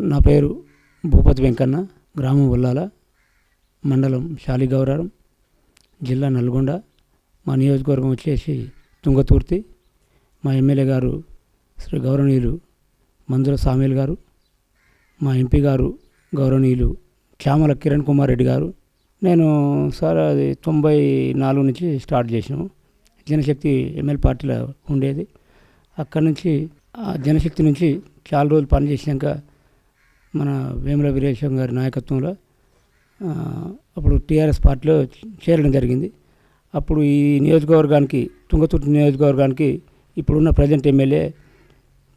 నా పేరు భూపతి వెంకన్న గ్రామం ఉల్లాల మండలం శాలిగౌరారం జిల్లా నల్గొండ. మా నియోజకవర్గం వచ్చేసి తుంగతుర్తి. మా ఎమ్మెల్యే గారు శ్రీ గౌరవనీయులు మందుల సామీల్ గారు. మా ఎంపీ గారు గౌరవనీయులు శ్యామల కిరణ్ కుమార్ రెడ్డి గారు. నేను సార్ అది తొంభై నాలుగు నుంచి స్టార్ట్ చేసినాము. జనశక్తి ఎమ్మెల్యే పార్టీలో ఉండేది. అక్కడి నుంచి ఆ జనశక్తి నుంచి చాలా రోజులు పనిచేసినాక మన వేముల వీరేశం గారి నాయకత్వంలో అప్పుడు టీఆర్ఎస్ పార్టీలో చేరడం జరిగింది. అప్పుడు ఈ నియోజకవర్గానికి తుంగతుర్తి నియోజకవర్గానికి ఇప్పుడున్న ప్రజెంట్ ఎమ్మెల్యే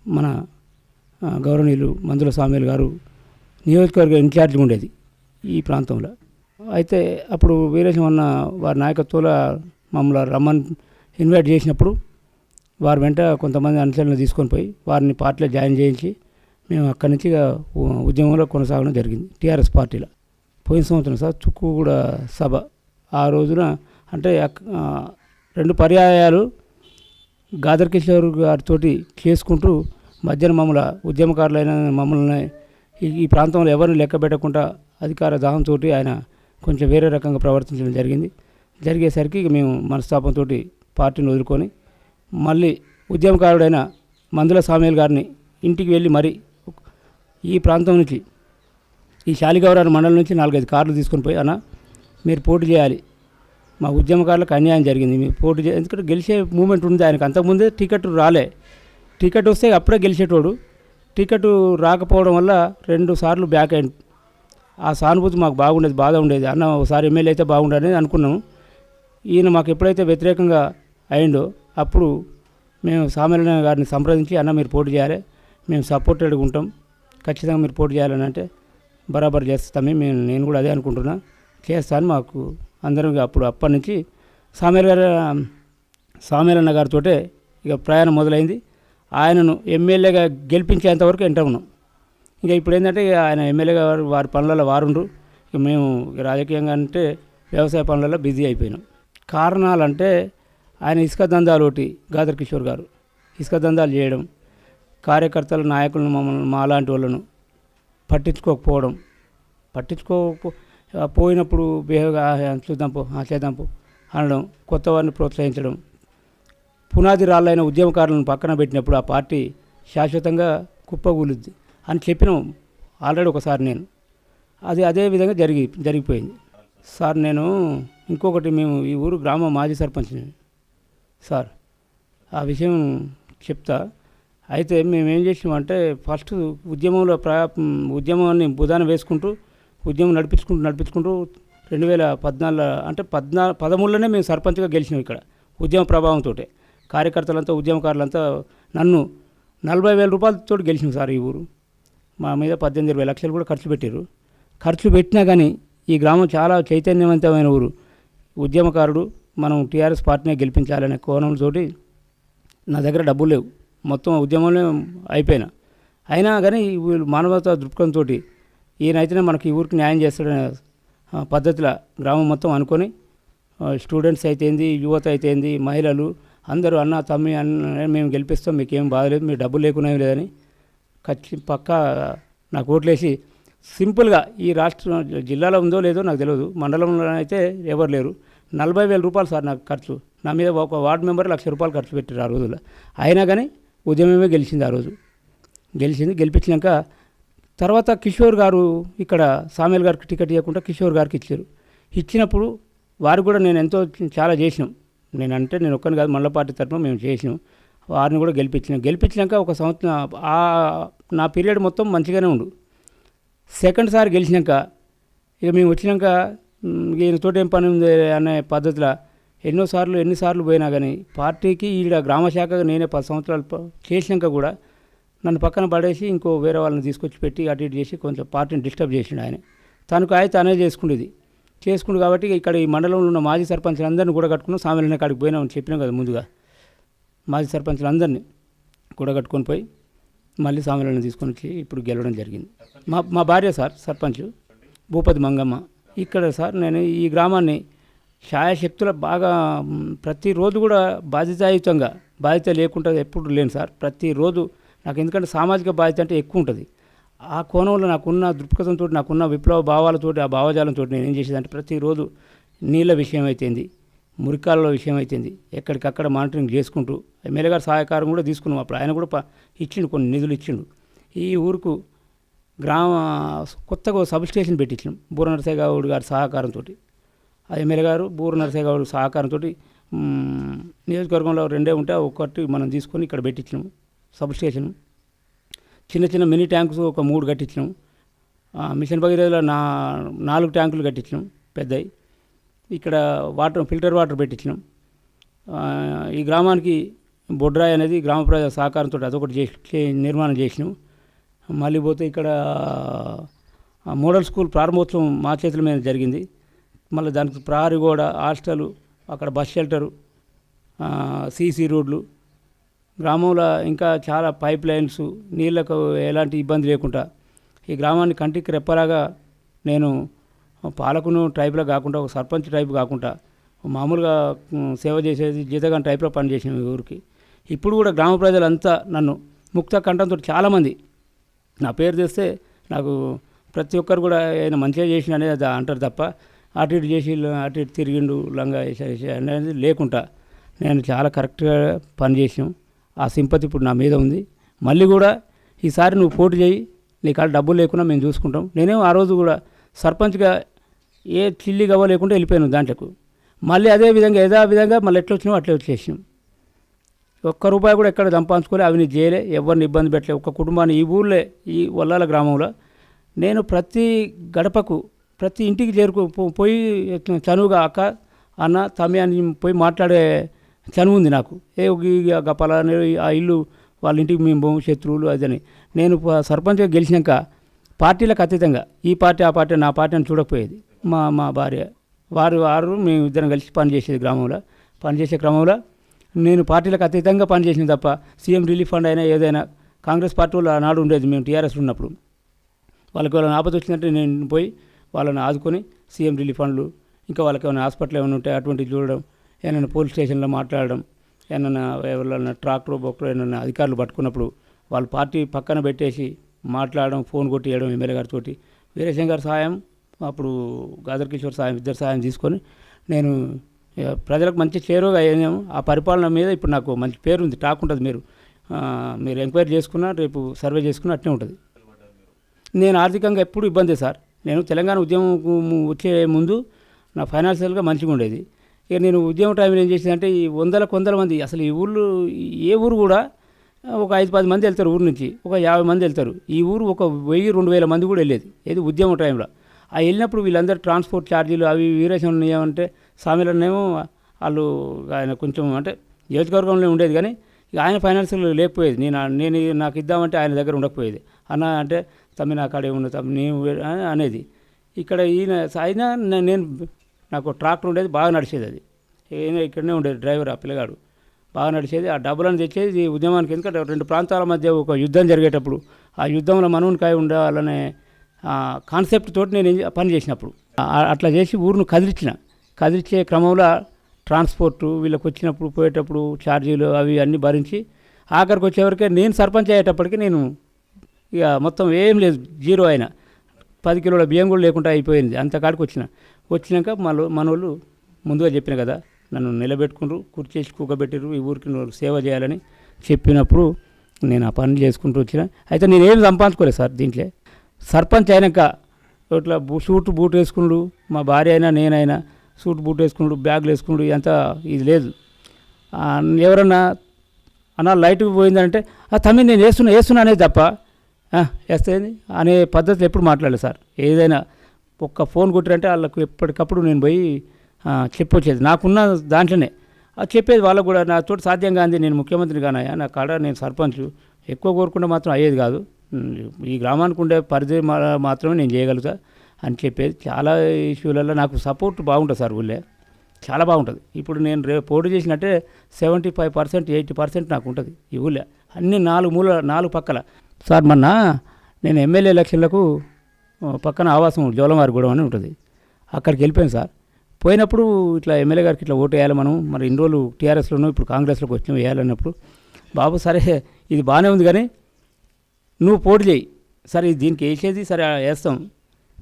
మన గౌరవనీయులు మందుల స్వామిలు గారు నియోజకవర్గ ఇన్ఛార్జ్ ఉండేది ఈ ప్రాంతంలో. అయితే అప్పుడు వీరేశం అన్న వారి నాయకత్వంలో మమ్మల్ని రమ్మని ఇన్వైట్ చేసినప్పుడు వారి వెంట కొంతమంది అనుచరులను తీసుకొని పోయి వారిని పార్టీలో జాయిన్ చేయించి మేము అక్కడి నుంచి ఉ- ఉద్యమంలో కొనసాగడం జరిగింది. టీఆర్ఎస్ పార్టీలో. పోయిన సంవత్సరం సార్ చుక్కుగూడ సభ. ఆ రోజున అంటే రెండు పర్యాయాలు గాదర్ కిషోర్ గారితో చేసుకుంటూ మధ్యన మమ్మల్ని ఉద్యమకారులైన మమ్మల్ని ఈ ప్రాంతంలో ఎవరిని లెక్క పెట్టకుండా అధికార దాహంతో ఆయన కొంచెం వేరే రకంగా ప్రవర్తించడం జరిగింది. జరిగేసరికి మేము మనస్తాపంతో పార్టీని వదులుకొని మళ్ళీ ఉద్యమకారుడైన మందుల స్వామి గారిని ఇంటికి వెళ్ళి మరీ ఈ ప్రాంతం నుంచి ఈ శాలిగౌరారు మండలం నుంచి నాలుగైదు కార్లు తీసుకొని పోయి అన్న మీరు పోటీ చేయాలి. మా ఉద్యమకారులకు అన్యాయం జరిగింది. మీరు పోటీ చే ఎందుకంటే గెలిచే మూమెంట్ ఉంది ఆయనకు. అంతకుముందే టికెట్ రాలే. టికెట్ వస్తే అప్పుడే గెలిచేటోడు. టికెట్ రాకపోవడం వల్ల రెండు సార్లు బ్యాక్ అయింది ఆ సానుభూతి మాకు బాగుండేది బాధ ఉండేది. అన్న ఒకసారి ఎమ్మెల్యే అయితే బాగుండని అనుకున్నాము. ఈయన మాకు ఎప్పుడైతే వ్యతిరేకంగా అయిండో అప్పుడు మేము సామాన్య గారిని సంప్రదించి అన్న మీరు పోటీ చేయాలి. మేము సపోర్టెడ్గా ఉంటాం. ఖచ్చితంగా మీరు పోటీ చేయాలని అంటే బరాబర్ చేస్తామే. మేము నేను కూడా అదే అనుకుంటున్నా. చేస్తాను మాకు అందరం అప్పుడు అప్పటి నుంచి సామేల్ గారు సామేలన్న గారితో ఇక ప్రయాణం మొదలైంది. ఆయనను ఎమ్మెల్యేగా గెలిపించేంత వరకు ఎంట ఉన్నాం. ఇంకా ఇప్పుడు ఏంటంటే ఇక ఆయన ఎమ్మెల్యే గారు వారి పనులలో వారుండ్రు. ఇక మేము రాజకీయంగా అంటే వ్యవసాయ పనులలో బిజీ అయిపోయినాం. కారణాలంటే ఆయన ఇసుక దందాలు ఒకటి గాదర్ కిషోర్ గారు ఇసుక దందాలు చేయడం కార్యకర్తలు నాయకులను మమ్మల్ని మా లాంటి వాళ్ళను పట్టించుకోకపోవడం. పట్టించుకో పోయినప్పుడు బిహేవ్గా చూద్దాం పో ఆ చేద్దాం పో అనడం కొత్త వారిని ప్రోత్సహించడం. పునాది రాళ్ళైన ఉద్యమకారులను పక్కన పెట్టినప్పుడు ఆ పార్టీ శాశ్వతంగా కుప్పగూలుద్ది అని చెప్పిన ఆల్రెడీ ఒకసారి నేను. అది అదే విధంగా జరిగి జరిగిపోయింది. సార్ నేను ఇంకొకటి మేము ఈ ఊరు గ్రామ మాజీ సర్పంచ్ని. సార్ ఆ విషయం చెప్తా. అయితే మేము ఏం చేసామంటే ఫస్ట్ ఉద్యమంలో ప్రా ఉద్యమాన్ని బుధాన వేసుకుంటూ ఉద్యమం నడిపించుకుంటూ నడిపించుకుంటూ రెండు వేల పద్నాలుగు అంటే పద్నా పదమూడులోనే మేము సర్పంచ్గా గెలిచినాం ఇక్కడ ఉద్యమ ప్రభావంతో కార్యకర్తలంతా ఉద్యమకారులంతా నన్ను నలభై వేల రూపాయలతో గెలిచినాం సార్ ఈ ఊరు. మా మీద పద్దెనిమిది ఇరవై లక్షలు కూడా ఖర్చు పెట్టారు ఖర్చు పెట్టినా కానీ ఈ గ్రామం చాలా చైతన్యవంతమైన ఊరు. ఉద్యమకారుడు మనం టీఆర్ఎస్ పార్టీనే గెలిపించాలనే కోణంతోటి నా దగ్గర డబ్బులు లేవు. మొత్తం ఉద్యమంలో అయిపోయినా. అయినా కానీ వీళ్ళు మానవతా దృక్పథంతో ఈయనైతేనే మనకి ఈ ఊరికి న్యాయం చేస్తాడనే పద్ధతిలో గ్రామం మొత్తం అనుకొని స్టూడెంట్స్ అయితేంది యువత అయితేంది మహిళలు అందరూ అన్న తమ్మి అన్న మేము గెలిపిస్తాం మీకు ఏం బాధలేదు మీరు డబ్బులు లేకున్నా లేదని ఖచ్చి పక్కా నాకు ఓట్లేసి సింపుల్గా ఈ రాష్ట్రం జిల్లాలో ఉందో లేదో నాకు తెలియదు మండలంలో అయితే ఎవరు లేరు. నలభై వేల రూపాయలు సార్ నాకు ఖర్చు. నా మీద ఒక వార్డు మెంబర్ లక్ష రూపాయలు ఖర్చు పెట్టారు ఆ రోజుల్లో. అయినా కానీ ఉదయమే గెలిచింది ఆ రోజు. గెలిచింది గెలిపించినాక తర్వాత కిషోర్ గారు ఇక్కడ సామేల్ గారికి టికెట్ ఇవ్వకుండా కిషోర్ గారికి ఇచ్చారు. ఇచ్చినప్పుడు వారు కూడా నేను ఎంతో చాలా చేసినాం. నేను అంటే నేను ఒక్కని కాదు మళ్ళా పార్టీ తరఫున మేము చేసినాం. వారిని కూడా గెలిపించినాం. గెలిపించినాక ఒక సంవత్సరం ఆ నా పీరియడ్ మొత్తం మంచిగానే ఉండు. సెకండ్ సారి గెలిచినాక ఇక మేము వచ్చినాక మ్, ఈయనతో ఏం పని ఉంది అనే పద్ధతిలో ఎన్నోసార్లు ఎన్నిసార్లు పోయినా కానీ పార్టీకి ఈడ గ్రామశాఖగా నేనే పది సంవత్సరాలు ప- చేసినాక కూడా నన్ను పక్కన పడేసి ఇంకో వేరే వాళ్ళని తీసుకొచ్చి పెట్టి అటు ఇటు చేసి కొంచెం పార్టీని డిస్టర్బ్ చేసిండు ఆయన. తనకు అయితే తనే చేసుకునేది చేసుకుండు కాబట్టి ఇక్కడ ఈ మండలంలో ఉన్న మాజీ సర్పంచులు అందరినీ కూడా కట్టుకున్నాం. సామెలనే కాడికి పోయినామని చెప్పినాం కదా ముందుగా. మాజీ సర్పంచులు అందరినీ కూడా కట్టుకొని పోయి మళ్ళీ సామెలను తీసుకొని వచ్చి ఇప్పుడు గెలవడం జరిగింది. మా మా భార్య సార్ సర్పంచ్ భూపతి మంగమ్మ. ఇక్కడ సార్ నేను ఈ గ్రామాన్ని శాయశక్తుల బాగా ప్రతిరోజు కూడా బాధ్యతాయుతంగా బాధ్యత లేకుండా ఎప్పుడు లేను సార్. ప్రతిరోజు నాకు ఎందుకంటే సామాజిక బాధ్యత అంటే ఎక్కువ ఉంటుంది. ఆ కోణంలో నాకున్న దృక్పథంతో నాకున్న విప్లవ భావాలతో ఆ భావజాలంతో నేను ఏం చేసేదంటే ప్రతిరోజు నీళ్ళ విషయం అయితేంది మురికాల విషయం అయితేంది ఎక్కడికక్కడ మానిటరింగ్ చేసుకుంటూ ఎమ్మెల్యే గారి సహకారం కూడా తీసుకున్నాం అప్పుడు. ఆయన కూడా ఇచ్చిండు కొన్ని నిధులు ఇచ్చిండు. ఈ ఊరుకు గ్రామ కొత్తగా సబ్ స్టేషన్ పెట్టించినాం. బూర గౌడ్ గారి సహకారంతో ఎమ్మెల్యే గారు బూరు నరసయ్య గారు సహకారంతో నియోజకవర్గంలో రెండే ఉంటే ఒకటి మనం తీసుకొని ఇక్కడ పెట్టించినాము. Sub station. చిన్న చిన్న మినీ ట్యాంక్స్ ఒక మూడు కట్టించినాం మిషన్ భగీరథలో నా నాలుగు ట్యాంకులు కట్టించినాం పెద్దవి ఇక్కడ వాటర్ ఫిల్టర్ వాటర్ పెట్టించినాం ఈ గ్రామానికి బొడ్రాయి అనేది గ్రామ ప్రజల సహకారంతో అదొకటి చేసి నిర్మాణం చేసినాం మళ్ళీ పోతే ఇక్కడ మోడల్ స్కూల్ ప్రారంభోత్సవం మా చేతుల మీద జరిగింది. మళ్ళీ దానికి ప్రహరీ హాస్టలు అక్కడ బస్ షెల్టరు సీసీ రోడ్లు. గ్రామంలో ఇంకా చాలా పైప్ లైన్స్ నీళ్ళకు ఎలాంటి ఇబ్బంది లేకుండా. ఈ గ్రామాన్ని కంటికి రెప్పలాగా నేను పాలకును టైప్లో కాకుండా ఒక సర్పంచ్ టైప్ కాకుండా మామూలుగా సేవ చేసేది జీతగాని టైప్లో పనిచేసిన ఈ ఊరికి. ఇప్పుడు కూడా గ్రామ ప్రజలంతా నన్ను ముక్త కంఠంతో చాలామంది నా పేరు తెస్తే నాకు ప్రతి ఒక్కరు కూడా ఏదైనా మంచిగా చేసిన అనేది అది అంటారు తప్ప అటు ఇటు చేసి అటు ఇటు తిరిగిండు లంగా వేసేసి అనేది లేకుండా నేను చాలా కరెక్ట్గా పనిచేసాం ఆ సింపతి ఇప్పుడు నా మీద ఉంది. మళ్ళీ కూడా ఈసారి నువ్వు పోటీ చేయి నీ కాడ డబ్బులు లేకుండా మేము చూసుకుంటాం. నేనేం ఆ రోజు కూడా సర్పంచ్గా ఏ చిల్లి గవ్వ లేకుండా వెళ్ళిపోయాను దాంట్లోకి. మళ్ళీ అదే విధంగా ఏదో విధంగా మళ్ళీ ఎట్లా వచ్చినావు అట్లే వచ్చేసాం. ఒక్క రూపాయి కూడా ఎక్కడ సంపాదించుకోలే అవి చేయలే ఎవరిని ఇబ్బంది పెట్టలే. ఒక్క కుటుంబాన్ని ఈ ఊళ్ళో ఈ వల్లాల గ్రామంలో. నేను ప్రతి గడపకు ప్రతి ఇంటికి చేరుకు పో- పోయి చనువుగా అక్క అన్న తమ్మి అని పోయి మాట్లాడే చనువు ఉంది నాకు. ఏ గపల ఆ ఇల్లు వాళ్ళ ఇంటికి మేము పోము శత్రువులు అదని నేను సర్పంచ్గా గెలిచినాక పార్టీలకు అతీతంగా ఈ పార్టీ ఆ పార్టీ నా పార్టీ అని చూడకపోయేది. మా మా భార్య. వారు వారు మేము ఇద్దరం కలిసి పనిచేసేది గ్రామంలో. పనిచేసే క్రమంలో నేను పార్టీలకు అతీతంగా పనిచేసిన తప్ప సీఎం రిలీఫ్ ఫండ్ అయినా ఏదైనా కాంగ్రెస్ పార్టీ వాళ్ళు ఆనాడు ఉండేది. మేము టీఆర్ఎస్ ఉన్నప్పుడు. వాళ్ళకి వాళ్ళ ఆపద వచ్చిందంటే నేను పోయి వాళ్ళని ఆదుకొని సీఎం రిలీఫ్ ఫండ్లు ఇంకా వాళ్ళకి ఏమైనా హాస్పిటల్ ఏమైనా ఉంటే అటువంటివి చూడడం ఏమైనా పోలీస్ స్టేషన్లో మాట్లాడడం ఏమైనా ఎవరైనా ట్రాక్టర్ బొక్కరు ఏమైనా అధికారులు పట్టుకున్నప్పుడు వాళ్ళ పార్టీ పక్కన పెట్టేసి మాట్లాడడం ఫోన్ కొట్టియడం ఎమ్మెల్యే గారితో వీరేశం గారి సహాయం అప్పుడు గాదర్ కిషోర్ సాయం ఇద్దరు సాయం తీసుకొని నేను ప్రజలకు మంచి చేరువుగా అయ్యాము ఆ పరిపాలన మీద ఇప్పుడు నాకు మంచి పేరు ఉంది టాక్ ఉంటుంది మీరు. మీరు ఎంక్వైరీ చేసుకున్నా రేపు సర్వే చేసుకున్నా అట్నే ఉంటుంది. నేను ఆర్థికంగా ఎప్పుడు ఇబ్బంది సార్. నేను తెలంగాణ ఉద్యమం వచ్చే ముందు నా ఫైనాన్షియల్గా మంచిగా ఉండేది. ఇక నేను ఉద్యమం టైంలో ఏం చేసిందంటే ఈ వందల కొందల మంది అసలు ఈ ఊళ్ళు ఏ ఊరు కూడా ఒక ఐదు పది మంది వెళ్తారు ఊరు నుంచి ఒక యాభై మంది వెళ్తారు. ఈ ఊరు ఒక వెయ్యి రెండు వేల మంది కూడా వెళ్ళేది. ఏది ఉద్యమం టైంలో ఆ వెళ్ళినప్పుడు వీళ్ళందరూ ట్రాన్స్పోర్ట్ ఛార్జీలు అవి వీరేశం ఏమంటే సామెలనేమో వాళ్ళు ఆయన కొంచెం అంటే నియోజకవర్గంలో ఉండేది కానీ ఇక ఆయన ఫైనాన్షియల్ లేకపోయేది. నేను నేను నాకు ఇద్దామంటే ఆయన దగ్గర ఉండకపోయేది. అన్న అంటే తమ్మి నా కాడ ఏమున్నా తమ్మి నేను అనేది. ఇక్కడ ఈయన అయినా నేను నాకు ట్రాక్టర్ ఉండేది బాగా నడిచేది అది. ఈయన ఇక్కడనే ఉండేది డ్రైవర్ ఆ పిల్లగాడు. బాగా నడిచేది ఆ డబ్బులను తెచ్చేది ఈ ఉద్యమానికి. ఎందుకంటే రెండు ప్రాంతాల మధ్య ఒక యుద్ధం జరిగేటప్పుడు ఆ యుద్ధంలో మనవునికాయ ఉండాలనే కాన్సెప్ట్ తోటి నేను పని చేసినప్పుడు. అట్లా చేసి ఊరును కదిలించిన కదిలించే క్రమంలో ట్రాన్స్పోర్టు వీళ్ళకి వచ్చినప్పుడు పోయేటప్పుడు ఛార్జీలు అవి అన్నీ భరించి ఆఖరికి వచ్చేవరకే నేను సర్పంచ్ అయ్యేటప్పటికి నేను ఇక మొత్తం ఏం లేదు జీరో అయినా. పది కిలోల బియ్యం కూడా లేకుండా అయిపోయింది అంత కాడికి వచ్చిన. వచ్చినాక మన మనోళ్ళు ముందుగా చెప్పిన కదా నన్ను నిలబెట్టుకున్నారు కుర్చేసి కూకబెట్టారు ఈ ఊరికి నువ్వు సేవ చేయాలని చెప్పినప్పుడు నేను ఆ పని చేసుకుంటూ వచ్చిన. అయితే నేనేం సంపాదించుకోలేదు సార్ దీంట్లో. సర్పంచ్ అయినాక ఇట్లా బూ సూట్ బూట్ వేసుకుండు మా భార్య అయినా నేనైనా సూట్ బూట్ వేసుకుండు బ్యాగులు వేసుకుండు అంత ఇది లేదు. ఎవరన్నా అన్న లైట్ పోయిందంటే "ఆ, తమ్మి నేను వేస్తున్నా వేస్తున్నా అనేది తప్ప వేస్తే అనే పద్ధతిలో ఎప్పుడు మాట్లాడలేదు సార్. ఏదైనా ఒక్క ఫోన్ కొట్టారంటే వాళ్ళకు ఎప్పటికప్పుడు నేను పోయి చెప్పొచ్చేది నాకున్న దాంట్లోనే. అది చెప్పేది వాళ్ళకు కూడా నాతో సాధ్యం కాంది నేను ముఖ్యమంత్రి కానయ్యా నా కాడ నేను సర్పంచ్ ఎక్కువ కోరుకుంటే మాత్రం అయ్యేది కాదు. ఈ గ్రామానికి ఉండే పరిధి మాత్రమే నేను చేయగలుగుతా అని చెప్పేది. చాలా ఇష్యూలలో నాకు సపోర్ట్ బాగుంటుంది సార్ ఊళ్ళే. చాలా బాగుంటుంది. ఇప్పుడు నేను రేపు పోటీ చేసినట్టే seventy five percent eighty percent నాకు ఉంటుంది ఈ ఊళ్ళో. అన్ని నాలుగు మూల నాలుగు పక్కల. సార్ మొన్న నేను ఎమ్మెల్యే ఎలక్షన్లకు పక్కన ఆవాసం జోలమారిగూడెం అని ఉంటుంది. అక్కడికి వెళ్ళిపోయాను సార్. పోయినప్పుడు ఇట్లా ఎమ్మెల్యే గారికి ఇట్లా ఓటు వేయాలి మనం మరి ఇన్ని రోజులు టీఆర్ఎస్లోనూ ఇప్పుడు కాంగ్రెస్లోకి వచ్చినాం వేయాలన్నప్పుడు బాబు సరే ఇది బాగానే ఉంది కానీ నువ్వు పోటీ చేయి. సరే దీనికి వేసేది సరే వేస్తాం.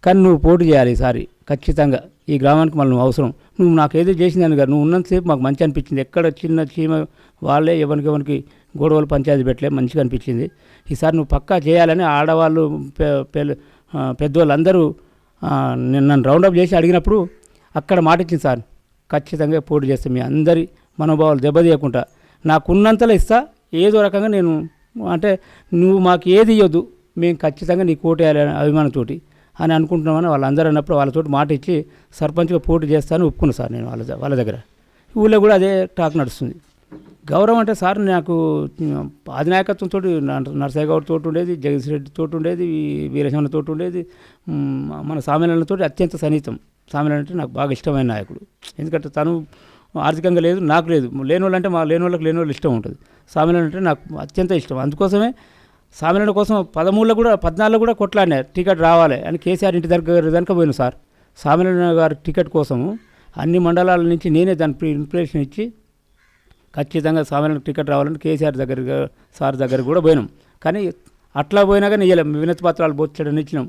కానీ నువ్వు పోటీ చేయాలి ఈసారి. ఖచ్చితంగా ఈ గ్రామానికి మళ్ళీ అవసరం. నువ్వు నాకు ఏదో చేసిందని కాదు. నువ్వు ఉన్నంతసేపు మాకు మంచి అనిపించింది. ఎక్కడ చిన్న చీమ వాళ్ళే ఎవరికి ఎవరికి గొడవలు పంచాయతీ పెట్టలే మంచిగా అనిపించింది. ఈసారి నువ్వు పక్కా చేయాలని ఆడవాళ్ళు పెద్దవాళ్ళందరూ పెద్దవాళ్ళు అందరూ నన్ను రౌండప్ చేసి అడిగినప్పుడు అక్కడ మాట ఇచ్చింది సార్ ఖచ్చితంగా పోటీ చేస్తాం మీ అందరి మనోభావాలు దెబ్బతీయకుండా నాకున్నంతలో ఇస్తా ఏదో రకంగా నేను అంటే నువ్వు మాకు ఏది ఇవ్వద్దు మేము ఖచ్చితంగా నీకు కోటేయాలని వేయాలి అభిమానంతోటి. అని అనుకుంటున్నామని వాళ్ళందరూ అన్నప్పుడు వాళ్ళతో మాట ఇచ్చి సర్పంచ్గా పోటీ చేస్తాను ఒప్పుకున్నా సార్ నేను వాళ్ళ వాళ్ళ దగ్గర. ఊళ్ళో కూడా అదే టాక్ నడుస్తుంది. గౌరవం అంటే సార్ నాకు అధినాయకత్వంతో నరసయ్య గౌడ్ తోటి ఉండేది జగదీష్ రెడ్డి తోటి ఉండేది వీరసింహ తోటి ఉండేది మన సామెలతో అత్యంత సన్నిహితం. సామెల అంటే నాకు బాగా ఇష్టమైన నాయకుడు. ఎందుకంటే తను ఆర్థికంగా లేదు నాకు లేదు. లేని వాళ్ళంటే మా లేని వాళ్ళకి లేని వాళ్ళు ఇష్టం ఉంటుంది. సామెలను అంటే నాకు అత్యంత ఇష్టం. అందుకోసమే సామాన్యుల కోసం పదమూడులో కూడా పద్నాలుగులో కూడా కొట్లాడినా టికెట్ రావాలి అని కేసీఆర్ ఇంటి దగ్గర దానికి పోయిన సార్. సామాన్యుల గారి టికెట్ కోసము అన్ని మండలాల నుంచి నేనే దాని ఇన్ఫ్లేషన్ ఇచ్చి ఖచ్చితంగా సామాన్యులకు టికెట్ రావాలని కేసీఆర్ దగ్గర సార్ దగ్గర కూడా పోయినాం. కానీ అట్లా పోయినా కానీ ఇయ్యలేం వినతి పత్రాలు బోచ్చడం ఇచ్చినాం.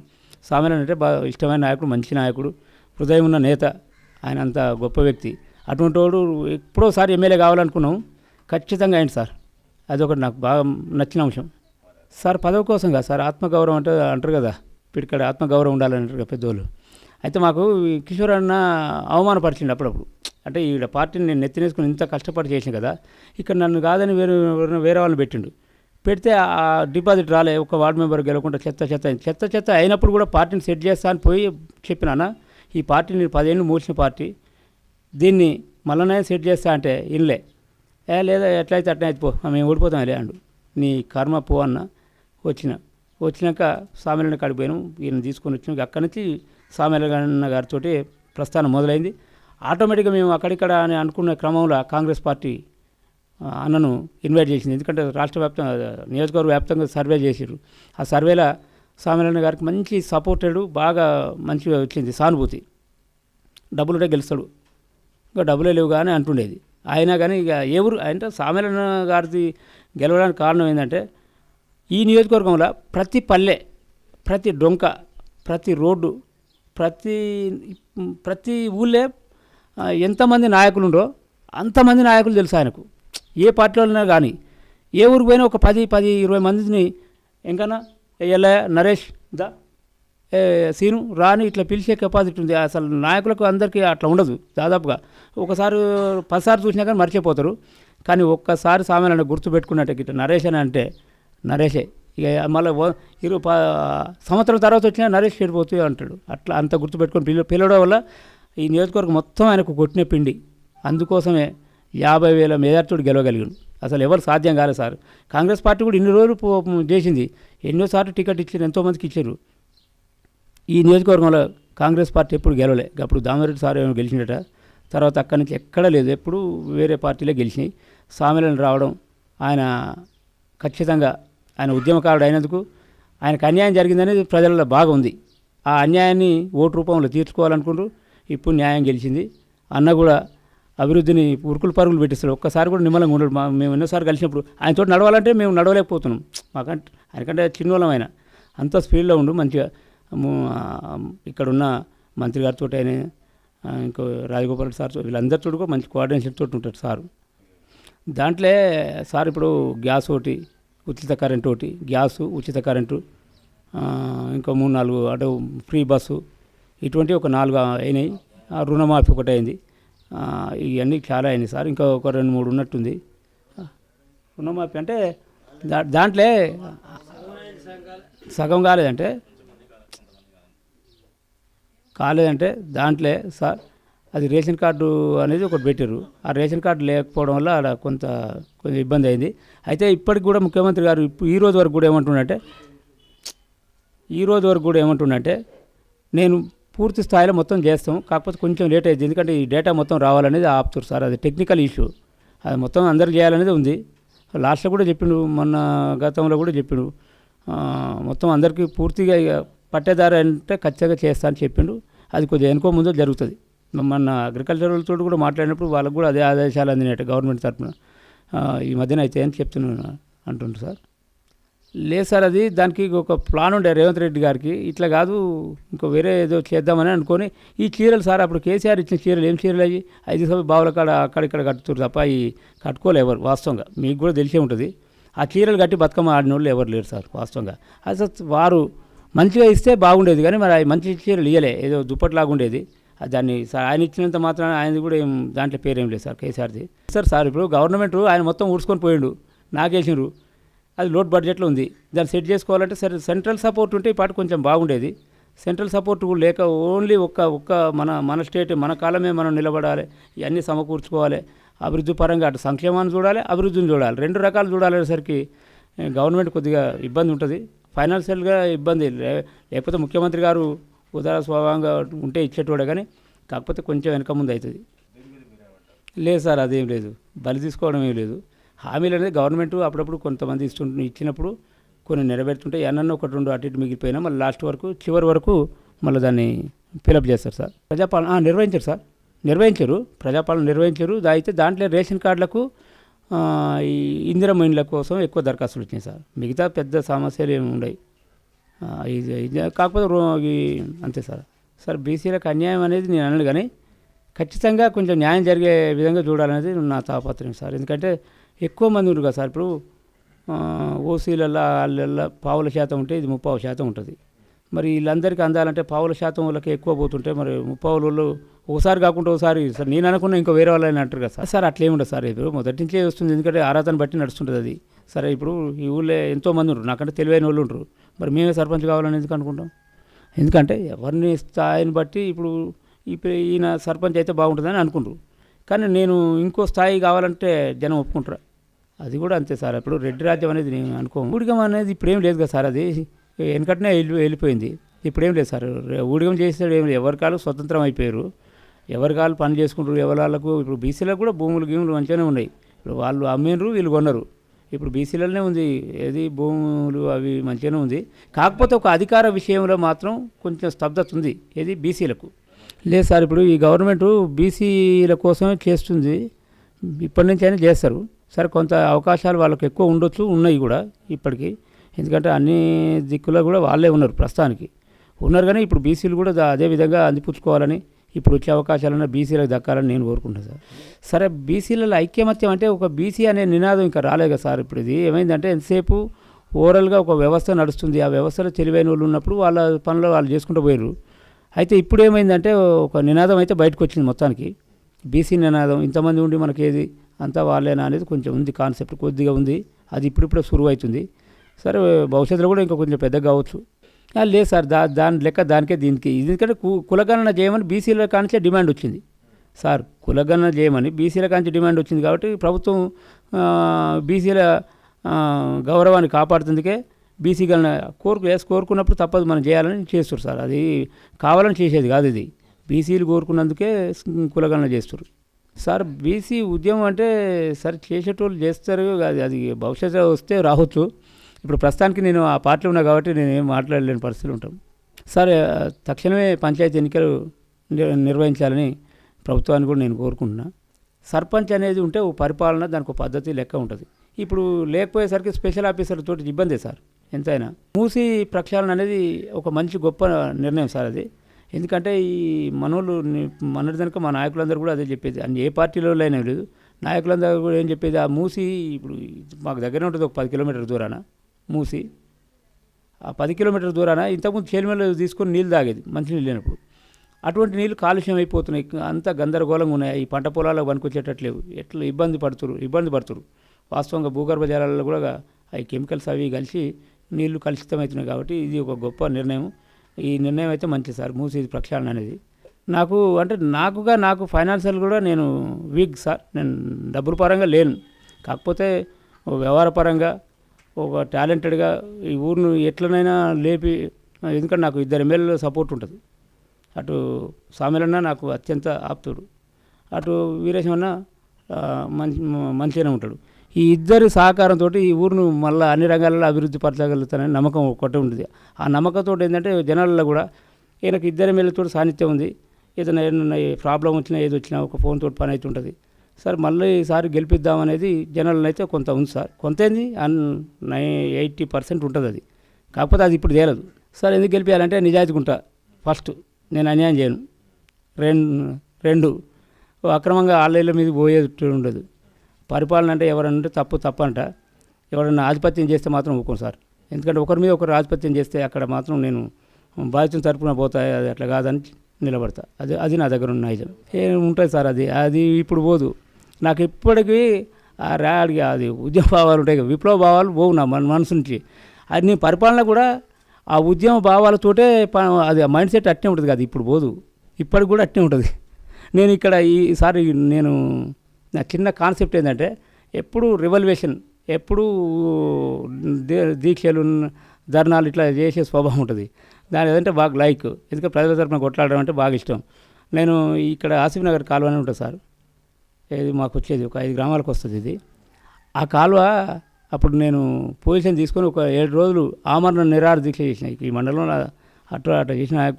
సామాన్యులు అంటే బాగా ఇష్టమైన నాయకుడు మంచి నాయకుడు హృదయం ఉన్న నేత ఆయన అంత గొప్ప వ్యక్తి. అటువంటి వాడు ఎప్పుడోసారి ఎమ్మెల్యే కావాలనుకున్నాం ఖచ్చితంగా అయింది సార్. అదొకటి నాకు బాగా నచ్చిన అంశం. సార్ పదవి కోసం కదా సార్ ఆత్మగౌరవం అంటే అంటారు కదా పిడికడ ఆత్మగౌరవం ఉండాలని అంటారు కదా పెద్దోళ్ళు. అయితే మాకు కిషోర్ అన్న అవమానపరిచిండు అప్పుడప్పుడు. అంటే ఈడ పార్టీని నేను నెత్తినేసుకుని ఇంత కష్టపడి చేసిన కదా ఇక్కడ నన్ను కాదని వేరే వేరే వాళ్ళని పెట్టిండు. పెడితే ఆ డిపాజిట్ రాలే ఒక వార్డు మెంబర్ గెలవకుండా చెత్త చెత్త చెత్త చెత్త అయినప్పుడు కూడా పార్టీని సెట్ చేస్తా అని పోయి చెప్పినానా ఈ పార్టీ నేను పదేళ్ళు మూసిన పార్టీ దీన్ని మళ్ళీ సెట్ చేస్తా అంటే ఇన్లే. ఏ లేదా ఎట్లయితే అట్లయితే పో మేము ఓడిపోతాం లే అండు. నీ కర్మ పో అన్న వచ్చిన. వచ్చినాక సామెలన్న కాడికి పోయాము ఈయన తీసుకొని వచ్చినాక అక్కడి నుంచి సామెలన్న గారితో ప్రస్థానం మొదలైంది. ఆటోమేటిక్గా మేము అక్కడిక్కడ అని అనుకున్న క్రమంలో కాంగ్రెస్ పార్టీ అన్నను ఇన్వైట్ చేసింది. ఎందుకంటే రాష్ట్ర వ్యాప్తంగా నియోజకవర్గ వ్యాప్తంగా సర్వే చేసిర్రు. ఆ సర్వేలో సామెలన్న గారికి మంచి సపోర్టెడ్ బాగా మంచిగా వచ్చింది సానుభూతి. డబ్బులుంటే గెలుస్తాడు. ఇంకా డబ్బులే లేవు కానీ అంటుండేది. అయినా కానీ ఇక ఎవరు అంటే సామెలన్న గారిది గెలవడానికి కారణం ఏంటంటే ఈ నియోజకవర్గంలో ప్రతి పల్లె ప్రతి డొంక ప్రతి రోడ్డు ప్రతి ప్రతి ఊళ్ళే ఎంతమంది నాయకులు ఉండో అంతమంది నాయకులు తెలుసు ఆయనకు? ఏ పార్టీలో కానీ ఏ ఊరికి పోయినా ఒక పది పది ఇరవై మందిని ఎంకన్నా ఎల్ల నరేష్ దా ఏ సీను రాని ఇట్లా పిలిచే కెపాసిటీ ఉంది. అసలు నాయకులకు అందరికీ అట్లా ఉండదు దాదాపుగా. ఒకసారి పదిసారి చూసినా కానీ మర్చిపోతారు. కానీ ఒక్కసారి సామాన్య గుర్తుపెట్టుకున్నట్టు ఇట్లా నరేష్ అని అంటే నరేషే. ఇక మళ్ళీ ఇరు సంవత్సరం తర్వాత వచ్చినా నరేష్ చెడిపోతూ అంటాడు. అట్లా అంత గుర్తుపెట్టుకొని పిల్ల పిలవడం వల్ల ఈ నియోజకవర్గం మొత్తం ఆయనకు కొట్టిన పిండి. అందుకోసమే యాభై వేల మెజార్టీడు గెలవగలిగాడు. అసలు ఎవరు సాధ్యం కాలేదు సార్. కాంగ్రెస్ పార్టీ కూడా ఇన్ని రోజులు పో- చేసింది. ఎన్నోసార్లు టికెట్ ఇచ్చారు ఎంతోమందికి ఇచ్చారు. ఈ నియోజకవర్గంలో కాంగ్రెస్ పార్టీ ఎప్పుడు గెలవలే. అప్పుడు దామరెడ్డి సార్ ఏమో గెలిచిండట. తర్వాత అక్కడి నుంచి ఎక్కడా లేదు. ఎప్పుడు వేరే పార్టీలే గెలిచినాయి. సామెలను రావడం ఆయన ఖచ్చితంగా ఆయన ఉద్యమకారుడు అయినందుకు ఆయనకు అన్యాయం జరిగిందనేది ప్రజల్లో బాగా ఉంది ఆ అన్యాయాన్ని ఓటు రూపంలో తీర్చుకోవాలనుకుంటూ ఇప్పుడు న్యాయం గెలిచింది. అన్న కూడా అభివృద్ధిని ఉరుకులు పరుగులు పెట్టిస్తారు ఒక్కసారి కూడా నిమ్మలంగా ఉండడు. మా మేము ఎన్నోసారి కలిసినప్పుడు ఆయనతో నడవాలంటే మేము నడవలేకపోతున్నాం. మాకంటే ఆయనకంటే చిన్నోళ్ళం ఆయన. అంత స్పీడ్లో ఉండు మంచిగా ఇక్కడ ఉన్న ఇక్కడున్న మంత్రి గారితో అయినా ఇంకో రాజగోపాల్ సార్ వీళ్ళందరితో కూడా మంచి కోఆర్డినేషన్ తోటి ఉంటాడు సారు. దాంట్లో సార్ ఇప్పుడు గ్యాస్ ఒకటి ఉచిత కరెంటు ఒకటి గ్యాసు ఉచిత కరెంటు ఇంకా మూడు నాలుగు అటు ఫ్రీ బస్సు ఇటువంటి ఒక నాలుగు అయినాయి. ఆ, రుణమాఫీ ఒకటి అయింది ఇవన్నీ చాలా అయినాయి సార్. ఇంకా ఒక రెండు మూడు ఉన్నట్టుంది. రుణమాఫీ అంటే దా దాంట్లో సగం కాలేదంటే కాలేదంటే దాంట్లో సార్ అది రేషన్ కార్డు అనేది ఒకటి పెట్టారు ఆ రేషన్ కార్డు లేకపోవడం వల్ల ఆడ కొంత కొంచెం ఇబ్బంది అయింది. అయితే ఇప్పటికి కూడా ముఖ్యమంత్రి గారు ఇప్పుడు ఈ రోజు వరకు కూడా ఏమంటుండంటే ఈ రోజు వరకు కూడా ఏమంటుండంటే నేను పూర్తి స్థాయిలో మొత్తం చేస్తాం కాకపోతే కొంచెం లేట్ అయింది ఎందుకంటే ఈ డేటా మొత్తం రావాలనేది ఆపుతారు సార్. అది టెక్నికల్ ఇష్యూ. అది మొత్తం అందరు చేయాలనేది ఉంది. లాస్ట్లో కూడా చెప్పిండు మొన్న గతంలో కూడా చెప్పిండు. మొత్తం అందరికీ పూర్తిగా ఇక పట్టేదారు అంటే ఖచ్చితంగా చేస్తా అని చెప్పిండు. అది కొద్దిగా వెనుకో ముందు జరుగుతుంది. మన అగ్రికల్చర్ వాళ్ళతో కూడా మాట్లాడినప్పుడు వాళ్ళకు కూడా అదే ఆదేశాలు అందినట్టు గవర్నమెంట్ తరఫున ఈ మధ్యన అయితే అని చెప్తున్నాను అంటుండ్రు సార్. లేదు సార్ అది దానికి ఒక ప్లాన్ ఉండే రేవంత్ రెడ్డి గారికి. ఇట్లా కాదు ఇంకో వేరే ఏదో చేద్దామని అనుకొని ఈ చీరలు సార్ అప్పుడు కేసీఆర్ ఇచ్చిన చీరలు ఏం చీరలు అయ్యి? ఐదు సభ బావుల కాడ అక్కడ ఇక్కడ తప్ప ఈ కట్టుకోలేవరు వాస్తవంగా. మీకు కూడా తెలిసే ఉంటుంది. ఆ చీరలు కట్టి బతుకమ్మ ఆడిన వాళ్ళు ఎవరు లేరు సార్ వాస్తవంగా. అసలు వారు మంచిగా ఇస్తే బాగుండేది కానీ మరి ఆ మంచి చీరలు ఇయ్యలే. ఏదో దుప్పట్లాగా ఉండేది. దాన్ని సార్ ఆయన ఇచ్చినంత మాత్రం ఆయనది కూడా ఏం దాంట్లో పేరేం లేదు సార్ కేసీఆర్ది. సార్ సార్ ఇప్పుడు గవర్నమెంట్ ఆయన మొత్తం ఊడ్చుకొని పోయిండు నాకేసిండ్రు అది లోడ్ బడ్జెట్లో ఉంది. దాన్ని సెట్ చేసుకోవాలంటే సరే సెంట్రల్ సపోర్ట్ ఉంటే ఈ పాట కొంచెం బాగుండేది. సెంట్రల్ సపోర్ట్ కూడా లేక ఓన్లీ ఒక్క ఒక్క మన మన స్టేట్ మన కాలమే మనం నిలబడాలి ఇవన్నీ సమకూర్చుకోవాలి. అభివృద్ధి పరంగా అటు సంక్షేమాన్ని చూడాలి అభివృద్ధిని చూడాలి. రెండు రకాలు చూడాలనేసరికి గవర్నమెంట్ కొద్దిగా ఇబ్బంది ఉంటుంది. ఫైనాన్షియల్గా ఇబ్బంది లే- లేకపోతే ముఖ్యమంత్రి గారు ఉదార స్వభావంగా ఉంటే ఇచ్చేటోడే కానీ కాకపోతే కొంచెం వెనక ముందు అవుతుంది. లేదు సార్ అదేం లేదు. బలి తీసుకోవడం ఏం లేదు. హామీలు అనేది గవర్నమెంట్ అప్పుడప్పుడు కొంతమంది ఇస్తుంటు ఇచ్చినప్పుడు కొన్ని నెరవేరుతుంటే ఎన్నో ఒకటి రెండు అటు ఇటు మిగిలిపోయినా మళ్ళీ లాస్ట్ వరకు చివరి వరకు మళ్ళీ దాన్ని ఫిలప్ చేస్తారు సార్. ప్రజాపాలన నిర్వహించారు సార్. నిర్వహించారు. ప్రజాపాలన నిర్వహించారు. అయితే దాంట్లో రేషన్ కార్డులకు ఈ ఇందిరమ్మ కోసం ఎక్కువ దరఖాస్తులు వచ్చినాయి సార్. మిగతా పెద్ద సమస్యలు ఏమి ఉండవు ఇది ఇది కాకపోతే ఈ అంతే సార్. సార్ బీసీలకు అన్యాయం అనేది నేను అనను కానీ ఖచ్చితంగా కొంచెం న్యాయం జరిగే విధంగా చూడాలనేది నా తాపత్రయం సార్. ఎందుకంటే ఎక్కువ మంది ఉన్నారు కదా సార్. ఇప్పుడు ఓసీలల్లో వాళ్ళల్లో పావుల శాతం ఉంటే ఇది ముప్పావు శాతం ఉంటుంది. మరి వీళ్ళందరికీ అందాలంటే పావుల శాతం వాళ్ళకి ఎక్కువ పోతుంటే మరి ముప్పావుల వాళ్ళు ఒకసారి కాకుండా ఒకసారి సార్ నేను అనుకున్నా ఇంకో వేరే వాళ్ళని అంటారు కదా సార్. సార్ అట్లే ఉండదు సార్. ఇప్పుడు మొదటి నుంచే వస్తుంది. ఎందుకంటే ఆరాధన బట్టి నడుస్తుంటుంది అది. సరే ఇప్పుడు ఈ ఊళ్ళో ఎంతోమంది ఉంటారు నాకంటే తెలివైన వాళ్ళు ఉంటారు మరి మేమే సర్పంచ్ కావాలని ఎందుకు అనుకుంటాం? ఎందుకంటే ఎవరిని స్థాయిని బట్టి ఇప్పుడు ఇప్పుడు ఈయన సర్పంచ్ అయితే బాగుంటుందని అనుకుంటారు కానీ నేను ఇంకో స్థాయి కావాలంటే జనం ఒప్పుకుంటారు. అది కూడా అంతే సార్. ఇప్పుడు రెడ్డి రాజ్యం అనేది నేను అనుకో ఊడిగం అనేది ఇప్పుడు ఏం లేదు కదా సార్. అది వెనకటనే వెళ్ళి వెళ్ళిపోయింది. ఇప్పుడు ఏం లేదు సార్. ఊడిగం చేసేది ఏం లేదు. ఎవరి కాళ్ళు స్వతంత్రం అయిపోయారు. ఎవరి కాళ్ళు పని చేసుకుంటారు ఎవరి వాళ్ళకు. ఇప్పుడు బీసీలకు కూడా భూములు గీములు మంచిగానే ఉన్నాయి. ఇప్పుడు వాళ్ళు అమ్మినరు వీళ్ళు కొన్నారు. ఇప్పుడు బీసీలలోనే ఉంది. ఏది భూములు అవి మంచిగానే ఉంది. కాకపోతే ఒక అధికార విషయంలో మాత్రం కొంచెం స్తబ్దత ఉంది. ఏది? బీసీలకు. లేదు సార్ ఇప్పుడు ఈ గవర్నమెంట్ బీసీల కోసమే చేస్తుంది. ఇప్పటి నుంచి అయినా చేస్తారు. సరే కొంత అవకాశాలు వాళ్ళకి ఎక్కువ ఉండొచ్చు ఉన్నాయి కూడా ఇప్పటికీ. ఎందుకంటే అన్ని దిక్కులో కూడా వాళ్ళే ఉన్నారు ప్రస్తుతానికి. ఉన్నారు కానీ ఇప్పుడు బీసీలు కూడా అదే విధంగా అందిపుచ్చుకోవాలని ఇప్పుడు వచ్చే అవకాశాలను బీసీలకు దక్కాలని నేను కోరుకుంటాను సార్. సరే బీసీలలో ఐక్యమత్యం అంటే ఒక బీసీ అనే నినాదం ఇంకా రాలేదు కదా సార్ ఇప్పుడు ఇది ఏమైందంటే ఎంతసేపు ఓవరాల్గా ఒక వ్యవస్థ నడుస్తుంది. ఆ వ్యవస్థలో తెలివైన వాళ్ళు ఉన్నప్పుడు వాళ్ళ పనులు వాళ్ళు చేసుకుంటూ పోయారు అయితే ఇప్పుడు ఏమైందంటే ఒక నినాదం అయితే బయటకు వచ్చింది మొత్తానికి. బీసీ నినాదం ఇంతమంది ఉండి మనకేది? అంతా వాళ్ళేనా అనేది కొంచెం ఉంది కాన్సెప్ట్ కొద్దిగా ఉంది. అది ఇప్పుడిప్పుడే సురువు అవుతుంది సరే భవిష్యత్తులో కూడా ఇంకా కొంచెం పెద్దగా కావచ్చు. లేదు సార్ దా దాని లెక్క దానికే దీనికి. ఎందుకంటే కులగణన చేయమని బీసీల కానించే డిమాండ్ వచ్చింది. సార్ కులగణన చేయమని బీసీల కాంచి డిమాండ్ వచ్చింది కాబట్టి ప్రభుత్వం బీసీల గౌరవాన్ని కాపాడుతుందికే బీసీ గణన కోరుకు వేసి కోరుకున్నప్పుడు తప్పదు మనం చేయాలని చేస్తారు సార్. అది కావాలని చేసేది కాదు ఇది. బీసీలు కోరుకున్నందుకే కులగణన చేస్తారు సార్ బీసీ ఉద్యమం అంటే సరే చేసేటోళ్ళు చేస్తారు అది అది భవిష్యత్తు వస్తే రావచ్చు. ఇప్పుడు ప్రస్తుతానికి నేను ఆ పార్టీలో ఉన్నా కాబట్టి నేను ఏం మాట్లాడలేని పరిస్థితులు ఉంటాం. సార్ తక్షణమే పంచాయతీ ఎన్నికలు నిర్వహించాలని ప్రభుత్వాన్ని కూడా నేను కోరుకుంటున్నా. సర్పంచ్ అనేది ఉంటే ఓ పరిపాలన దానికి ఒక పద్ధతి లెక్క ఉంటుంది. ఇప్పుడు లేకపోయేసరికి స్పెషల్ ఆఫీసర్లతో ఇబ్బంది ఇబ్బందే సార్ ఎంతైనా. మూసి ప్రక్షాళన అనేది ఒక మంచి గొప్ప నిర్ణయం సార్ అది. ఎందుకంటే ఈ మనోళ్ళు మనది కనుక మా నాయకులందరూ కూడా అదే చెప్పేది. అన్ని ఏ పార్టీలో అయినా లేదు. నాయకులందరూ కూడా ఏం చెప్పేది? ఆ మూసి ఇప్పుడు మాకు దగ్గర ఉంటుంది ఒక పది కిలోమీటర్ దూరాన. మూసి ఆ పది కిలోమీటర్ల దూరాన ఇంతకుముందు చేలిమేలు తీసుకొని నీళ్ళు తాగేది మంచినీళ్ళు లేనప్పుడు. అటువంటి నీళ్ళు కాలుష్యం అయిపోతున్నాయి అంత గందరగోళంగా ఉన్నాయి ఈ పంట పొలాలకు పనికొచ్చేటట్లేవు. ఎట్లా ఇబ్బంది పడుతురు ఇబ్బంది పడుతురు. వాస్తవంగా భూగర్భ జలాలలో కూడా అవి కెమికల్స్ అవి కలిసి నీళ్ళు కలుషితమవుతున్నాయి కాబట్టి ఇది ఒక గొప్ప నిర్ణయం. ఈ నిర్ణయం అయితే మంచిది సార్ మూసి ప్రక్షాళన అనేది. నాకు అంటే నాకుగా నాకు ఫైనాన్షియల్ కూడా నేను వీక్ సార్ నేను డబ్బుల పరంగా లేను. కాకపోతే వ్యవహార పరంగా ఒక టాలెంటెడ్గా ఈ ఊరిని ఎట్లనైనా లేపి ఎందుకంటే నాకు ఇద్దరు ఎమ్మెల్యేల సపోర్ట్ ఉంటుంది. అటు సామెలన్న నాకు అత్యంత ఆప్తుడు. అటు వీరేశమన్న మంచి మంచిగానే ఉంటాడు. ఈ ఇద్దరి సహకారంతో ఈ ఊరును మళ్ళీ అన్ని రంగాలలో అభివృద్ధి పరచగలుగుతానని నమ్మకం ఒకటి ఉంటుంది ఆ నమ్మకంతో ఏంటంటే జనాలలో కూడా ఈయనకి ఇద్దరి మేళ్ళతో సాన్నిధ్యం ఉంది. ఏదైనా ఏదైనా ప్రాబ్లం వచ్చినా ఏది వచ్చినా ఒక ఫోన్ తోటి పని అవుతుంటుంది సార్ మళ్ళీ ఈసారి గెలిపిద్దామనేది జనాలను అయితే కొంత ఉంది సార్. కొంత ఏంది అన్ నై ఎయిటీ పర్సెంట్ ఉంటుంది అది. కాకపోతే అది ఇప్పుడు తేలదు. సార్ ఎందుకు గెలిపించాలంటే నిజాయితీగా ఉంటా. ఫస్ట్ నేను అన్యాయం చేయను. రెండు రెండు అక్రమంగా ఆళ్ళ మీద పోయేది ఉండదు. పరిపాలన అంటే ఎవరన్నా తప్పు తప్పంట. ఎవరన్నా ఆధిపత్యం చేస్తే మాత్రం ఒప్పుకోను సార్. ఎందుకంటే ఒకరి మీద ఒకరు ఆధిపత్యం చేస్తే అక్కడ మాత్రం నేను బాధ్యత తరపున పోతా అది అట్లా కాదని నిలబడతా. అది అది నా దగ్గర ఉన్న నైజం. ఏం ఉంటుంది సార్ అది? అది ఇప్పుడు పోదు. నాకు ఇప్పటికీ ఆ ర్యాడ్కి అది ఉద్యమ భావాలు ఉంటాయి విప్లవ భావాలు పోవు నా మన మనసు నుంచి. అది నీ పరిపాలన కూడా ఆ ఉద్యమ భావాలతోటే ప- అది మైండ్ సెట్ అట్నే ఉంటుంది కదా ఇప్పుడు పోదు. ఇప్పటికి కూడా అట్నే ఉంటుంది. నేను ఇక్కడ ఈసారి నేను నా చిన్న కాన్సెప్ట్ ఏంటంటే ఎప్పుడు రివల్యూషన్ ఎప్పుడు దీక్షలు ధర్నాలు ఇట్లా చేసే స్వభావం ఉంటుంది. దాని ఏదంటే బాగా లైక్ ఎందుకంటే ప్రజల తరపున కొట్లాడడం అంటే బాగా ఇష్టం. నేను ఇక్కడ ఆసిఫ్ నగర్ కాలువనే ఉంటుంది సార్. ఇది మాకు వచ్చేది ఒక ఐదు గ్రామాలకు వస్తుంది ఇది. ఆ కాలువ అప్పుడు నేను పొజిషన్ తీసుకొని ఒక ఏడు రోజులు ఆమరణ నిరాహార దీక్ష చేసిన. ఈ మండలంలో అటు అటు చేసిన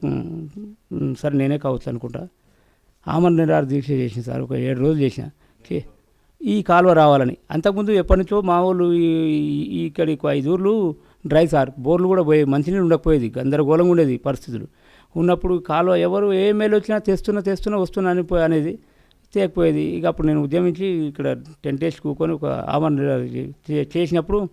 సరే నేనే కావచ్చు అనుకుంటా. ఆమరణ నిరాహార దీక్ష చేసిన సార్ ఒక ఏడు రోజులు చేసిన. చే- ఈ కాలువ రావాలని. అంతకుముందు ఎప్పటి నుంచో మా వాళ్ళు ఈ- ఇక్కడికి ఐదు ఊర్లు డ్రై సార్ బోర్లు కూడా పోయే మంచినీళ్ళు ఉండకపోయేది గందరగోళంగా ఉండేది పరిస్థితులు. ఉన్నప్పుడు కాలువ ఎవరు ఏ మేలు వచ్చినా తెస్తున్నా తెస్తున్నా వస్తున్నా అని పోయి అనేది తేకపోయేది ఇక అప్పుడు నేను ఉద్యమించి ఇక్కడ టెన్ డేస్ కూకొని ఒక ఆమరణ చే- చేసినప్పుడు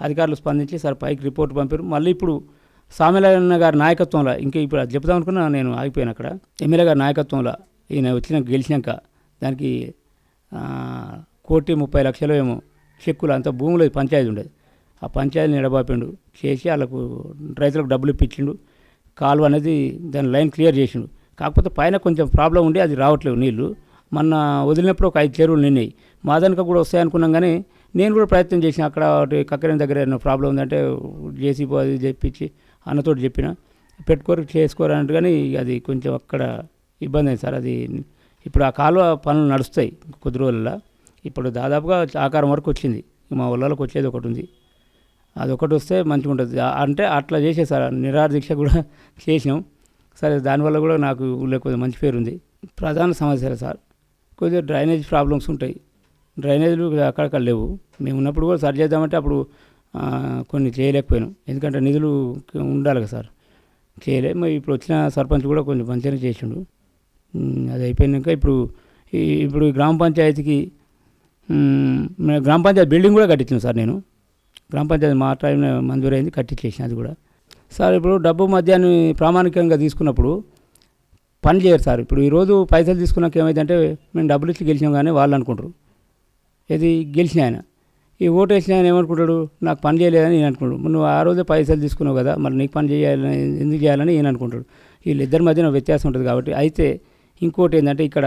అధికారులు స్పందించి సార్ పైకి రిపోర్ట్ పంపారు. మళ్ళీ ఇప్పుడు సామెలన్న గారి నాయకత్వంలో ఇంకా ఇప్పుడు అది చెప్తాం అనుకున్నా నేను ఆగిపోయాను అక్కడ. ఎమ్మెల్యే గారి నాయకత్వంలో ఈయన వచ్చినాక గెలిచినాక దానికి కోటి ముప్పై లక్షలు ఏమో చెక్కులు అంత భూములు పంచాయతీ ఉండేది. ఆ పంచాయతీని ఎడబాపిండు. చేసి వాళ్ళకు రైతులకు డబ్బులు ఇప్పించిండు. కాలువ అనేది దాని లైన్ క్లియర్ చేసిండు. కాకపోతే పైన కొంచెం ప్రాబ్లం ఉండి అది రావట్లేదు నీళ్ళు మొన్న వదిలినప్పుడు ఒక ఐదు చెరువులు నిన్నాయి మా దానిక కూడా వస్తాయి అనుకున్నాం కానీ నేను కూడా ప్రయత్నం చేసిన. అక్కడ ఒకటి కక్కరేని దగ్గర ఏమైనా ప్రాబ్లం ఉందంటే జేసీబీ అది చెప్పించి అన్నతోటి చెప్పిన. పెట్టుకోరు చేసుకోరు అన్నట్టు కానీ అది కొంచెం అక్కడ ఇబ్బంది అయింది సార్. అది ఇప్పుడు ఆ కాలువ పనులు నడుస్తాయి కొద్ది రోజుల్లో. ఇప్పుడు దాదాపుగా ఆకారం వరకు వచ్చింది. మా ఊళ్ళలోకి వచ్చేది ఒకటి ఉంది. అది ఒకటి వస్తే మంచిగా ఉంటుంది. అంటే అట్లా చేసేసారు సార్. దీక్ష కూడా చేసినాం. సరే దానివల్ల కూడా నాకు ఊళ్ళో కొద్దిగా మంచి పేరు ఉంది. ప్రధాన సమస్యలు సార్. కొద్దిగా డ్రైనేజ్ ప్రాబ్లమ్స్ ఉంటాయి. డ్రైనేజీలు అక్కడక్కడ లేవు. మేము ఉన్నప్పుడు కూడా సరి చేద్దామంటే అప్పుడు కొన్ని చేయలేకపోయాను. ఎందుకంటే నిధులు ఉండాలి కదా సార్. చేయలే. మరి ఇప్పుడు వచ్చిన సర్పంచ్ కూడా కొంచెం మంచిగానే చేసిండు. అది అయిపోయినాక ఇప్పుడు ఈ ఇప్పుడు ఈ గ్రామ పంచాయతీకి గ్రామ పంచాయతీ బిల్డింగ్ కూడా కట్టించాను సార్ నేను. గ్రామ పంచాయతీ మా మంజూరైంది కట్టించేసిన అది కూడా. సార్ ఇప్పుడు డబ్బు మద్యాన్ని ప్రామాణికంగా తీసుకున్నప్పుడు పని చేయరు సార్. ఇప్పుడు ఈరోజు పైసలు తీసుకున్నాక ఏమైందంటే మేము డబ్బులు ఇచ్చి గెలిచినాం కానీ వాళ్ళు అనుకుంటారు. ఇది గెలిచిన ఆయన. ఈ ఓటు వేసిన ఆయన ఏమనుకుంటాడు? నాకు పని చేయలేదని ఈయన అనుకుంటాడు. నువ్వు ఆ రోజే పైసలు తీసుకున్నావు కదా మరి నీకు పని చేయాలని ఎందుకు చేయాలని ఈయన అనుకుంటాడు. వీళ్ళిద్దరి మధ్యన వ్యత్యాసం ఉంటుంది కాబట్టి అయితే ఇంకోటి ఏంటంటే ఇక్కడ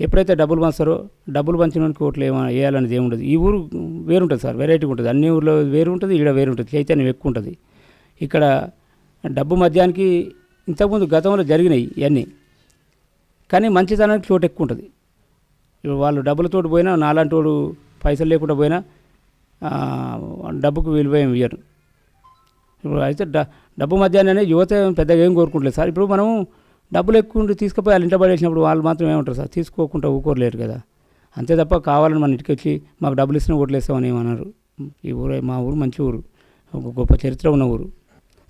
ఎప్పుడైతే డబ్బులు పంచుతారో డబ్బులు పంచడానికి ఓట్లు ఏమో వేయాలనేది ఏముండదు ఈ ఊరు వేరుంటుంది సార్ వెరైటీగా ఉంటుంది. అన్ని ఊర్లో వేరు ఉంటుంది ఇక్కడ వేరు ఉంటుంది చైతన్యం ఎక్కువ ఉంటుంది. ఇక్కడ డబ్బు మధ్యానికి ఇంతకుముందు గతంలో జరిగినాయి ఇవన్నీ. కానీ మంచితనానికి చోటు ఎక్కువ ఉంటుంది. ఇప్పుడు వాళ్ళు డబ్బులతో పోయినా నాలాంటి వాడు పైసలు లేకుండా పోయినా డబ్బుకు విలువ ఏమి ఇయ్యరు. ఇప్పుడు అయితే డ డబ్బు మధ్యాహ్నం యువత పెద్దగా ఏం కోరుకుంటలేదు సార్. ఇప్పుడు మనం డబ్బులు ఎక్కువ ఉండి తీసుకుపోయి వాళ్ళ ఇంట పడేసినప్పుడు వాళ్ళు మాత్రం ఏమంటారు సార్? తీసుకోకుండా ఊకోరలేరు కదా. అంతే తప్ప కావాలని మన ఇంటికి వచ్చి మాకు డబ్బులు ఇస్తున్నా ఓట్లు ఏమన్నారు ఈ ఊరు మా ఊరు మంచి ఊరు. ఒక గొప్ప చరిత్ర ఉన్న ఊరు.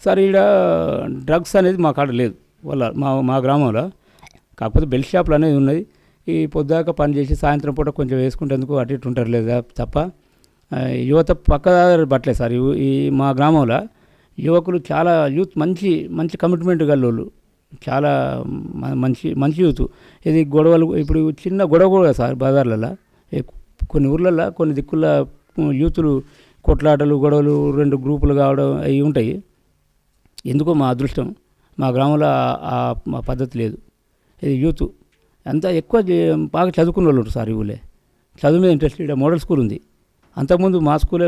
సార్ ఈడ డ్రగ్స్ అనేది మా కాడ లేదు. వాళ్ళ మా మా గ్రామంలో కాకపోతే బెల్ట్ షాపులు అనేది ఉన్నది. ఈ పొద్దాక పని చేసి సాయంత్రం పూట కొంచెం వేసుకుంటేందుకు అటు ఇటు ఉంటారు లేదా తప్ప యువత పక్కదారి బట్టలే సార్. ఈ- మా గ్రామంలో యువకులు చాలా యూత్ మంచి మంచి కమిట్మెంట్ గల్లోళ్ళు చాలా మ- మంచి మంచి యూత్. ఇది గొడవలు ఇప్పుడు చిన్న గొడవ కూడా సార్ బజార్లలో కొన్ని ఊర్లలో కొన్ని దిక్కుల యూతులు కొట్లాటలు గొడవలు రెండు గ్రూపులు కావడం అవి ఉంటాయి. ఎందుకో మా అదృష్టం. మా గ్రామంలో ఆ- పద్ధతి లేదు. ఇది యూత్. అంతా ఎక్కువ బాగా చదువుకున్న వాళ్ళు ఉంటారు సార్ ఈ ఊళ్ళే. చదువు మీద ఇంట్రెస్ట్ ఇక్కడ మోడల్ స్కూల్ ఉంది. అంతకుముందు మా స్కూలే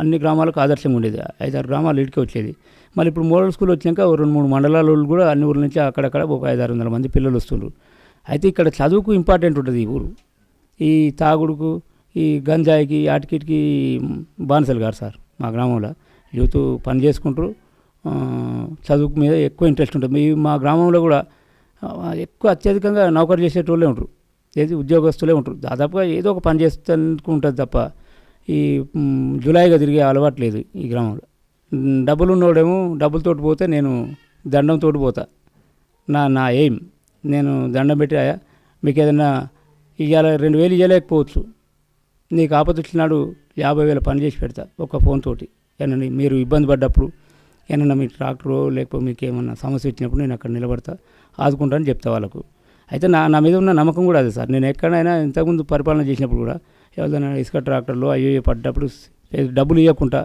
అన్ని గ్రామాలకు ఆదర్శంగా ఉండేది. ఐదారు గ్రామాలు ఇటుకే వచ్చేది. మళ్ళీ ఇప్పుడు మోడల్ స్కూల్ వచ్చినాక రెండు మూడు మండలాలు కూడా అన్ని ఊర్ల నుంచి అక్కడక్కడ ఒక ఐదారు వందల మంది పిల్లలు వస్తుండ్రు. అయితే ఇక్కడ చదువుకు ఇంపార్టెంట్ ఉంటుంది ఈ ఊరు. ఈ తాగుడుకు ఈ గంజాయికి ఆటికిటికి బానిసలు గారు సార్ మా గ్రామంలో. యూత్ పని చేసుకుంటారు. చదువుకు మీద ఎక్కువ ఇంట్రెస్ట్ ఉంటుంది. మీ మా గ్రామంలో కూడా ఎక్కువ అత్యధికంగా నౌకరు చేసేటోళ్ళే ఉంటారు. ఏది ఉద్యోగస్తులే ఉంటారు. దాదాపుగా ఏదో ఒక పని చేస్తూ ఉంటుంది తప్ప ఈ జులైగా జులాయిగా తిరిగే అలవాటు లేదు ఈ గ్రామంలో. డబ్బులు ఉన్నోడేమో డబ్బులతోటి పోతే నేను దండంతో పోతా. నా నా ఎయిమ్. నేను దండం పెట్టి మీకు ఏదైనా ఇవాళ రెండు వేలు ఇవ్వలేకపోవచ్చు నీకు ఆపద వచ్చినాడు యాభై వేల పని చేసి పెడతా ఒక ఫోన్ తోటి. ఏమన్నా మీరు ఇబ్బంది పడ్డప్పుడు ఏమన్నా మీ ట్రాక్టరో లేకపోతే మీకు ఏమన్నా సమస్య వచ్చినప్పుడు నేను అక్కడ నిలబడతా. ఆదుకుంటానని చెప్తా వాళ్ళకు. అయితే నా నా మీద ఉన్న నమ్మకం కూడా అదే సార్. నేను ఎక్కడైనా ఇంతకుముందు పరిపాలన చేసినప్పుడు కూడా ఎవరైనా ఇసుక ట్రాక్టర్లు అయ్యో పడ్డప్పుడు డబ్బులు ఇవ్వకుండా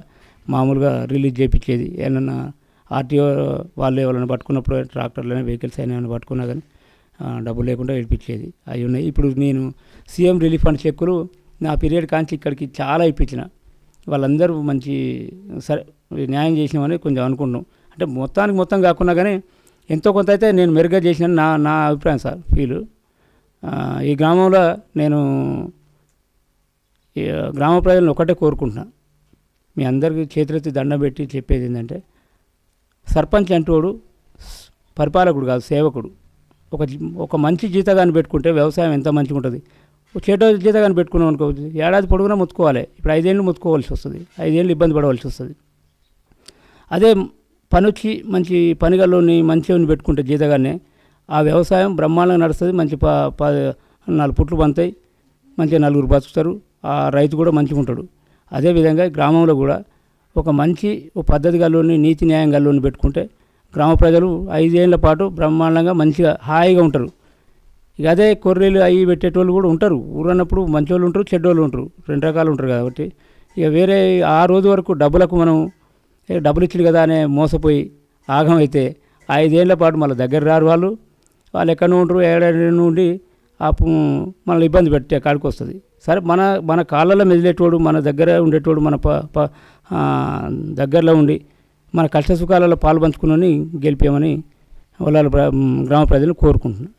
మామూలుగా రిలీజ్ చేయించేది ఏమన్నా ఆర్టీఓ వాళ్ళు ఎవరైనా పట్టుకున్నప్పుడు ట్రాక్టర్లు వెహికల్స్ అయినా ఏమైనా పట్టుకున్నా కానీ డబ్బులు లేకుండా ఇప్పించేది అవి ఉన్నాయి. ఇప్పుడు నేను సీఎం రిలీఫ్ ఫండ్ చెక్కులు నా పీరియడ్ కాంచి ఇక్కడికి చాలా ఇప్పించిన. వాళ్ళందరూ మంచి సరే న్యాయం చేసినామని కొంచెం అనుకుంటున్నాం. అంటే మొత్తానికి మొత్తం కాకుండా కానీ ఎంతో కొంత అయితే నేను మెరుగ్గా చేసిన నా నా అభిప్రాయం సార్ ఫీల్. ఈ గ్రామంలో నేను ఈ గ్రామ ప్రజలను ఒకటే కోరుకుంటున్నా. మీ అందరికీ చేతులెత్తి దండం పెట్టి చెప్పేది ఏంటంటే సర్పంచ్ అంటోడు పరిపాలకుడు కాదు సేవకుడు. ఒక ఒక మంచి జీతగాన్ని పెట్టుకుంటే వ్యవసాయం ఎంత మంచిగా ఉంటుంది? ఒక జీతగాన్ని పెట్టుకున్నాం అనుకో ఏడాది పొడుగునా ముత్తుకోవాలి. ఇప్పుడు ఐదేళ్ళు ముత్తుకోవాల్సి వస్తుంది. ఐదేళ్ళు ఇబ్బంది పడవలసి వస్తుంది. అదే పని వచ్చి మంచి పనిగల్లోని మంచిని పెట్టుకుంటే జీతగానే ఆ వ్యవసాయం బ్రహ్మాండంగా నడుస్తుంది మంచి ప ప నాలుగు పుట్లు పంతాయి మంచిగా నలుగురు బతుకుతారు ఆ రైతు కూడా మంచిగా ఉంటాడు. అదేవిధంగా గ్రామంలో కూడా ఒక మంచి పద్ధతి గల్లోని నీతి న్యాయం గల్లోని పెట్టుకుంటే గ్రామ ప్రజలు ఐదేళ్ళ పాటు బ్రహ్మాండంగా మంచిగా హాయిగా ఉంటారు. ఇక అదే కొర్రీలు అవి పెట్టేటోళ్ళు కూడా ఉంటారు. ఊరన్నప్పుడు మంచోళ్ళు ఉంటారు చెడ్డోళ్ళు ఉంటారు. రెండు రకాలు ఉంటారు కాబట్టి ఇక వేరే ఆ రోజు వరకు డబ్బులకు మనం డబ్బులు ఇచ్చిండు కదా అనే మోసపోయి ఆగం అయితే ఐదేళ్ళ పాటు మళ్ళీ దగ్గర రారు వాళ్ళు. వాళ్ళు ఎక్కడ ఉంటారు ఏడాది నుండి మనల్ని ఇబ్బంది పెట్టే కాడికి వస్తుంది. సరే మన మన కాళ్ళలో మెదిలేటోడు మన దగ్గర ఉండేటోడు మన ప దగ్గరలో ఉండి మన కష్ట సుఖాలలో పాలు పంచుకుని గెలిపామని వాళ్ళ గ్రామ ప్రజలను కోరుకుంటున్నాను